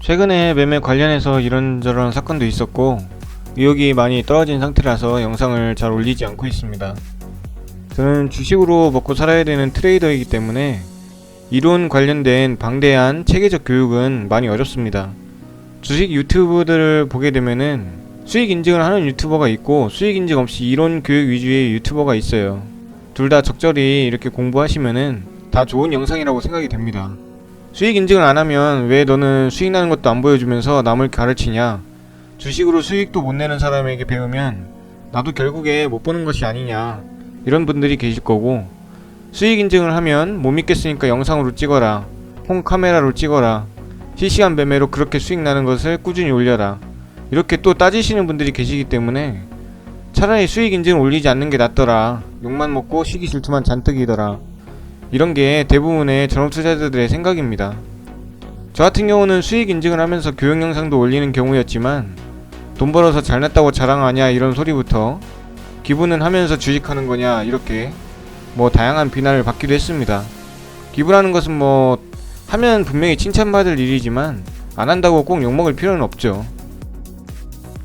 최근에 매매 관련해서 이런저런 사건도 있었고 의욕이 많이 떨어진 상태라서 영상을 잘 올리지 않고 있습니다. 저는 주식으로 먹고 살아야 되는 트레이더이기 때문에 이론 관련된 방대한 체계적 교육은 많이 어렵습니다. 주식 유튜브들을 보게 되면은 수익 인증을 하는 유튜버가 있고 수익 인증 없이 이론 교육 위주의 유튜버가 있어요. 둘 다 적절히 이렇게 공부하시면은 다 좋은 영상이라고 생각이 됩니다. 수익 인증을 안 하면 왜 너는 수익 나는 것도 안 보여주면서 남을 가르치냐? 주식으로 수익도 못 내는 사람에게 배우면 나도 결국에 못 보는 것이 아니냐? 이런 분들이 계실 거고 수익 인증을 하면 못 믿겠으니까 영상으로 찍어라. 홈 카메라로 찍어라. 실시간 매매로 그렇게 수익 나는 것을 꾸준히 올려라. 이렇게 또 따지시는 분들이 계시기 때문에 차라리 수익 인증을 올리지 않는 게 낫더라. 욕만 먹고 시기 질투만 잔뜩이더라. 이런 게 대부분의 전업 투자자들의 생각입니다. 저 같은 경우는 수익 인증을 하면서 교육 영상도 올리는 경우였지만 돈 벌어서 잘났다고 자랑하냐 이런 소리부터 기부는 하면서 주식하는 거냐 이렇게 뭐 다양한 비난을 받기도 했습니다. 기부라는 것은 뭐 하면 분명히 칭찬받을 일이지만 안 한다고 꼭 욕먹을 필요는 없죠.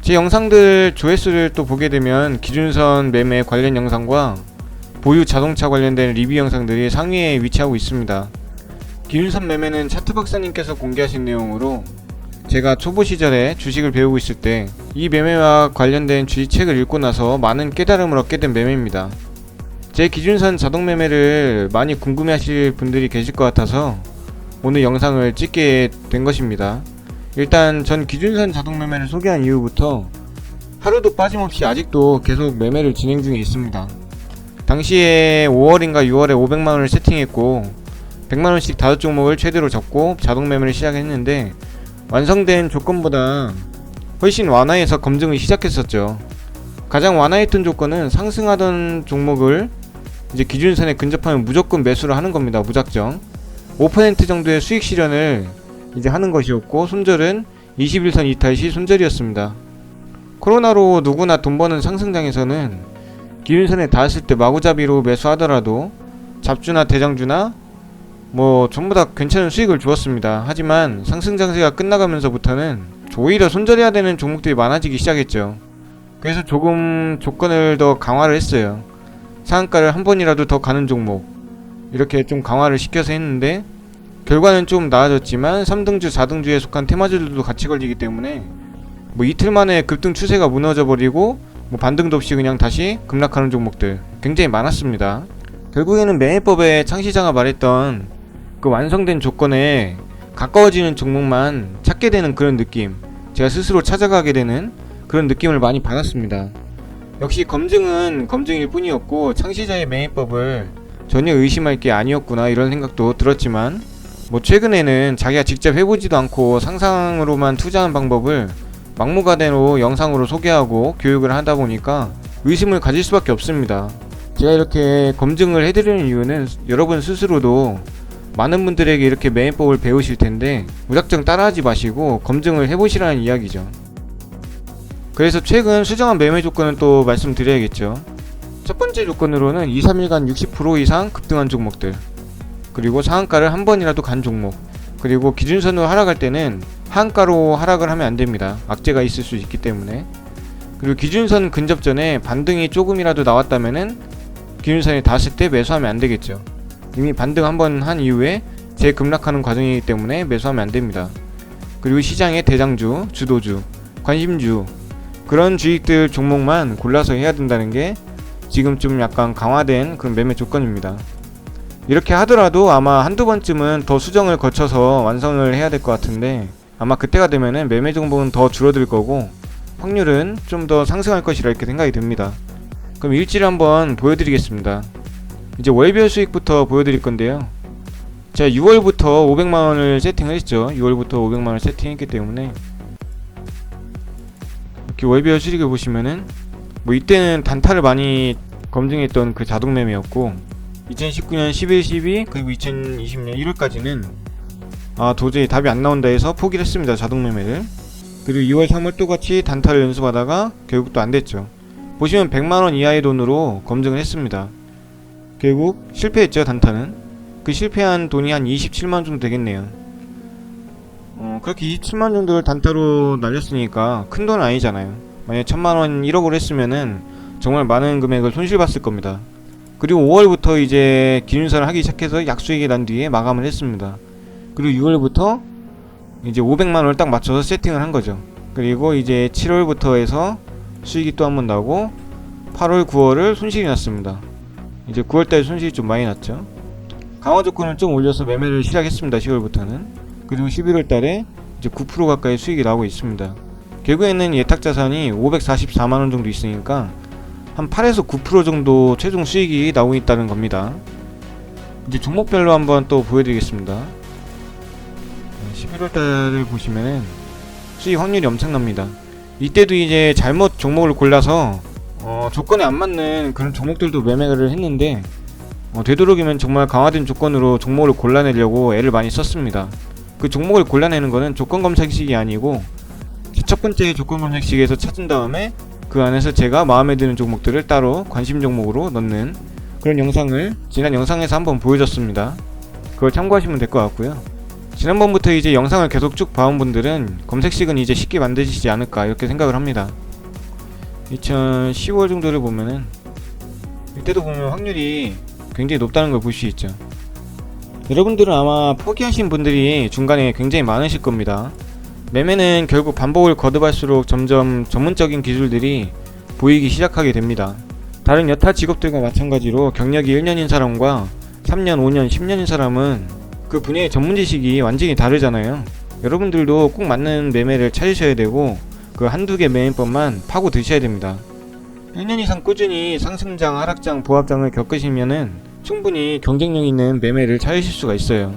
제 영상들 조회수를 또 보게 되면 기준선 매매 관련 영상과 보유 자동차 관련된 리뷰 영상들이 상위에 위치하고 있습니다. 기준선 매매는 차트 박사님께서 공개하신 내용으로 제가 초보 시절에 주식을 배우고 있을 때 이 매매와 관련된 주식책을 읽고 나서 많은 깨달음을 얻게 된 매매입니다. 제 기준선 자동 매매를 많이 궁금해 하실 분들이 계실 것 같아서 오늘 영상을 찍게 된 것입니다. 일단 전 기준선 자동 매매를 소개한 이후부터 하루도 빠짐없이 아직도 계속 매매를 진행 중에 있습니다. 당시에 5월인가 6월에 500만원을 세팅했고 100만원씩 다섯 종목을 최대로 잡고 자동 매매를 시작했는데 완성된 조건보다 훨씬 완화해서 검증을 시작했었죠. 가장 완화했던 조건은 상승하던 종목을 이제 기준선에 근접하면 무조건 매수를 하는 겁니다. 무작정. 5% 정도의 수익 실현을 이제 하는 것이었고 손절은 21선 이탈 시 손절이었습니다. 코로나로 누구나 돈 버는 상승장에서는 기준선에 닿았을 때 마구잡이로 매수하더라도 잡주나 대장주나 뭐 전부 다 괜찮은 수익을 주었습니다. 하지만 상승 장세가 끝나가면서부터는 오히려 손절해야 되는 종목들이 많아지기 시작했죠. 그래서 조금 조건을 더 강화를 했어요. 상한가를 한 번이라도 더 가는 종목 이렇게 좀 강화를 시켜서 했는데 결과는 좀 나아졌지만 3등주, 4등주에 속한 테마주들도 같이 걸리기 때문에 뭐 이틀 만에 급등 추세가 무너져 버리고 뭐 반등도 없이 그냥 다시 급락하는 종목들 굉장히 많았습니다. 결국에는 매매법의 창시자가 말했던 그 완성된 조건에 가까워지는 종목만 찾게 되는 그런 느낌 제가 스스로 찾아가게 되는 그런 느낌을 많이 받았습니다. 역시 검증은 검증일 뿐이었고 창시자의 매매법을 전혀 의심할 게 아니었구나 이런 생각도 들었지만 뭐 최근에는 자기가 직접 해보지도 않고 상상으로만 투자하는 방법을 막무가내로 영상으로 소개하고 교육을 하다 보니까 의심을 가질 수밖에 없습니다. 제가 이렇게 검증을 해드리는 이유는 여러분 스스로도 많은 분들에게 이렇게 매매법을 배우실 텐데 무작정 따라하지 마시고 검증을 해보시라는 이야기죠. 그래서 최근 수정한 매매 조건은 또 말씀드려야겠죠. 첫 번째 조건으로는 2, 3일간 60% 이상 급등한 종목들 그리고 상한가를 한 번이라도 간 종목 그리고 기준선으로 하락할 때는 하 한가로 하락을 하면 안 됩니다. 악재가 있을 수 있기 때문에 그리고 기준선 근접 전에 반등이 조금이라도 나왔다면은 기준선에 닿았을 때 매수하면 안 되겠죠. 이미 반등 한번 한 이후에 재급락하는 과정이기 때문에 매수하면 안 됩니다. 그리고 시장의 대장주, 주도주, 관심주 그런 주식들 종목만 골라서 해야 된다는 게 지금 좀 약간 강화된 그런 매매 조건입니다. 이렇게 하더라도 아마 한두 번쯤은 더 수정을 거쳐서 완성을 해야 될 것 같은데 아마 그때가 되면은 매매 정보는 더 줄어들 거고 확률은 좀 더 상승할 것이라 이렇게 생각이 듭니다. 그럼 일지를 한번 보여드리겠습니다. 이제 월별 수익부터 보여드릴 건데요. 제가 6월부터 500만원을 세팅을 했죠. 6월부터 500만원을 세팅했기 때문에 이렇게 월별 수익을 보시면은 뭐 이때는 단타를 많이 검증했던 그 자동 매매였고 2019년 11, 12 그리고 2020년 1월까지는 아 도저히 답이 안 나온다 해서 포기를 했습니다 자동 매매를 그리고 2월 3월 똑같이 단타를 연습하다가 결국 또 안 됐죠 보시면 100만원 이하의 돈으로 검증을 했습니다 결국 실패했죠 단타는 그 실패한 돈이 한 27만원 정도 되겠네요 어, 그렇게 27만 정도를 단타로 날렸으니까 큰 돈은 아니잖아요. 만약 천만 원 1억을 했으면은 정말 많은 금액을 손실봤을 겁니다. 그리고 5월부터 이제 기준사를 하기 시작해서 약수익이 난 뒤에 마감을 했습니다. 그리고 6월부터 이제 500만 원을 딱 맞춰서 세팅을 한 거죠. 그리고 이제 7월부터 해서 수익이 또 한 번 나고 8월, 9월을 손실이 났습니다. 이제 9월달에 손실이 좀 많이 났죠. 강화 조건을 좀 올려서 매매를 시작했습니다. 10월부터는. 그리고 11월달에 이제 9% 가까이 수익이 나오고 있습니다. 결국에는 예탁 자산이 544만 원 정도 있으니까 한 8에서 9% 정도 최종 수익이 나오고 있다는 겁니다. 이제 종목별로 한번 또 보여드리겠습니다. 11월달을 보시면은 수익 확률이 엄청납니다. 이때도 이제 잘못 종목을 골라서 어, 조건에 안 맞는 그런 종목들도 매매를 했는데 어, 되도록이면 정말 강화된 조건으로 종목을 골라내려고 애를 많이 썼습니다. 그 종목을 골라내는 거는 조건 검색식이 아니고 첫 번째 조건 검색식에서 찾은 다음에 그 안에서 제가 마음에 드는 종목들을 따로 관심 종목으로 넣는 그런 영상을 지난 영상에서 한번 보여줬습니다. 그걸 참고하시면 될 것 같고요. 지난번부터 이제 영상을 계속 쭉 봐온 분들은 검색식은 이제 쉽게 만드시지 않을까 이렇게 생각을 합니다. 2010월 정도를 보면은 이때도 보면 확률이 굉장히 높다는 걸 볼 수 있죠. 여러분들은 아마 포기하신 분들이 중간에 굉장히 많으실 겁니다. 매매는 결국 반복을 거듭할수록 점점 전문적인 기술들이 보이기 시작하게 됩니다. 다른 여타 직업들과 마찬가지로 경력이 1년인 사람과 3년, 5년, 10년인 사람은 그 분야의 전문 지식이 완전히 다르잖아요. 여러분들도 꼭 맞는 매매를 찾으셔야 되고 그 한두 개 매매법만 파고 드셔야 됩니다. 1년 이상 꾸준히 상승장, 하락장, 보합장을 겪으시면은 충분히 경쟁력 있는 매매를 찾으실 수가 있어요.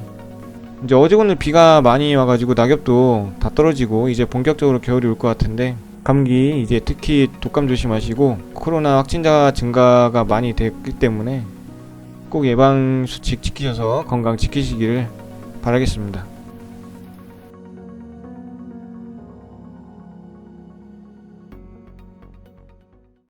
이제 어제 오늘 비가 많이 와가지고 낙엽도 다 떨어지고 이제 본격적으로 겨울이 올 것 같은데 감기 이제 특히 독감 조심하시고 코로나 확진자 증가가 많이 됐기 때문에 꼭 예방 수칙 지키셔서 건강 지키시기를 바라겠습니다.